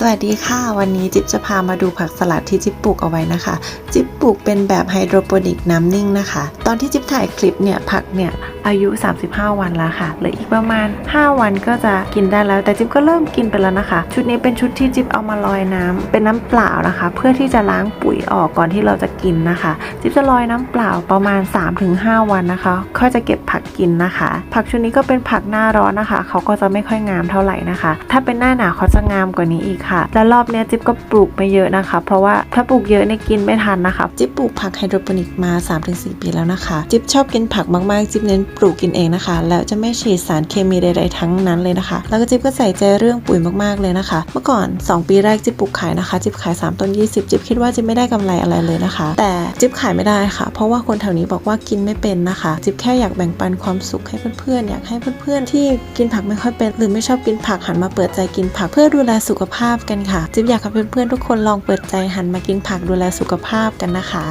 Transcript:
สวัสดีค่ะ วันนี้จิ๊บจะพามาดูผักสลัดที่จิ๊บปลูกเอาไว้นะคะ จิ๊บปลูกเป็นแบบไฮโดรโปนิกน้ำนิ่งนะคะ ตอนที่จิ๊บถ่ายคลิปเนี่ยผักเนี่ย อายุ 35 วันแล้วค่ะเหลืออีกประมาณ 5 วันก็จะกินได้แล้ว แต่จิ๊บก็เริ่มกินไปแล้วนะคะ ชุดนี้เป็นชุดที่จิ๊บเอามาลอยน้ำเป็นน้ำเปล่านะคะ เพื่อที่จะล้างปุ๋ยออกก่อนที่เราจะกินนะคะ จิ๊บจะลอยน้ำเปล่าประมาณ 3-5 วันนะคะ ค่อยจะเก็บผักกินนะคะ ผักชุดนี้ก็เป็นผักหน้าร้อนนะคะ เขาก็จะไม่ค่อยงามเท่าไหร่นะคะ ถ้าเป็นหน้าหนาวเขาจะงามกว่านี้อีกค่ะ และรอบนี้จิ๊บก็ปลูกไปเยอะนะคะ เพราะว่าถ้าปลูกเยอะเนี่ยกินไม่ทันนะคะ จิ๊บปลูกผักไฮโดรโปนิกมา 3-4 ปีแล้วนะคะ จิ๊บชอบกินผักมากๆ จิ๊บเน้นปลูกกินเองนะคะ แล้วจะไม่ฉีดสารเคมีใดๆทั้งนั้นเลยนะคะ แล้วก็จิ๊บก็ใส่ใจเรื่องปุ๋ยมากๆเลยนะคะ เมื่อก่อน 2 ปีแรกจิ๊บปลูกขายนะคะ จิ๊บขาย 3 ต้น 20 จิ๊บคิดว่าจิ๊บไม่ได้กำไรอะไรเลยนะคะ แต่จิ๊บขายไม่ได้ค่ะ เพราะว่าคนแถวนี้บอกว่ากินไม่เป็นนะคะ จิ๊บแค่อยากแบ่งปันความสุขให้เพื่อนๆ อยากให้เพื่อนๆ ที่กินผักไม่ค่อยเป็น หรือไม่ชอบกินผักหันมาเปิดใจกินผักเพื่อดูแลสุขภาพกันค่ะ จิ๊บอยากให้เพื่อนๆทุกคนลองเปิดใจหันมากินผักดูแลสุขภาพกันนะคะ